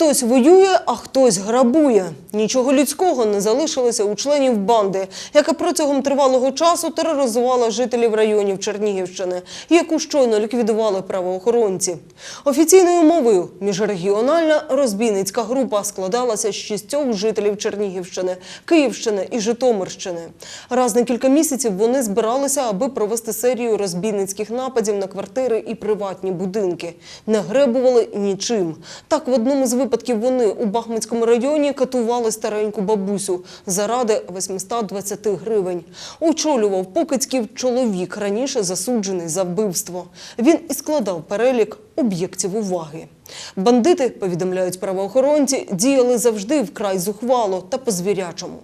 Хтось воює, а хтось грабує. Нічого людського не залишилося у членів банди, яка протягом тривалого часу тероризувала жителів районів Чернігівщини, яку щойно ліквідували правоохоронці. Офіційною мовою міжрегіональна розбійницька група складалася з шістьох жителів Чернігівщини, Київщини і Житомирщини. Раз на кілька місяців вони збиралися, аби провести серію розбійницьких нападів на квартири і приватні будинки. Не гребували нічим. Так, в одному з випадків вони у Бахмутському районі катували стареньку бабусю заради 820 гривень. Очолював покицьків чоловік, раніше засуджений за вбивство. Він і складав перелік об'єктів уваги. Бандити, повідомляють правоохоронці, діяли завжди вкрай зухвало та по-звірячому.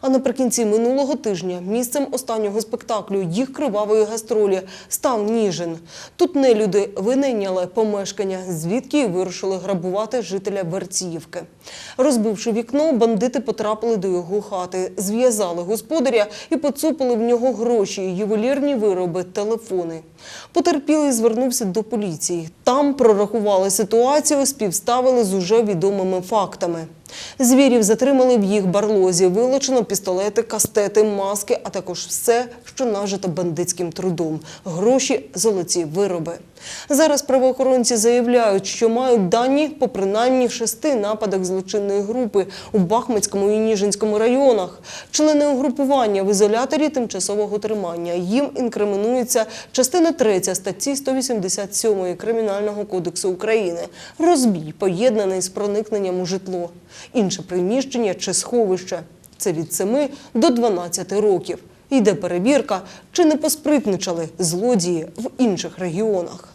А наприкінці минулого тижня місцем останнього спектаклю їх кривавої гастролі став Ніжин. Тут нелюди винайняли помешкання, звідки й вирушили грабувати жителя Верціївки. Розбивши вікно, бандити потрапили до його хати, зв'язали господаря і поцупили в нього гроші, ювелірні вироби, телефони. Потерпілий звернувся до поліції. Там прорахували ситуацію, співставили з уже відомими фактами. Звірів затримали в їх барлозі, вилучено пістолети, кастети, маски, а також все, що нажито бандитським трудом – гроші, золоті вироби. Зараз правоохоронці заявляють, що мають дані по принаймні шести нападах злочинної групи у Бахмутському і Ніжинському районах. Члени угрупування в ізоляторі тимчасового тримання. Їм інкримінується частина 3 статті 187 Кримінального кодексу України – розбій, поєднаний з проникненням у житло, інше приміщення чи сховище. Це від 7 до 12 років. Йде перевірка, чи не поспритничали злодії в інших регіонах.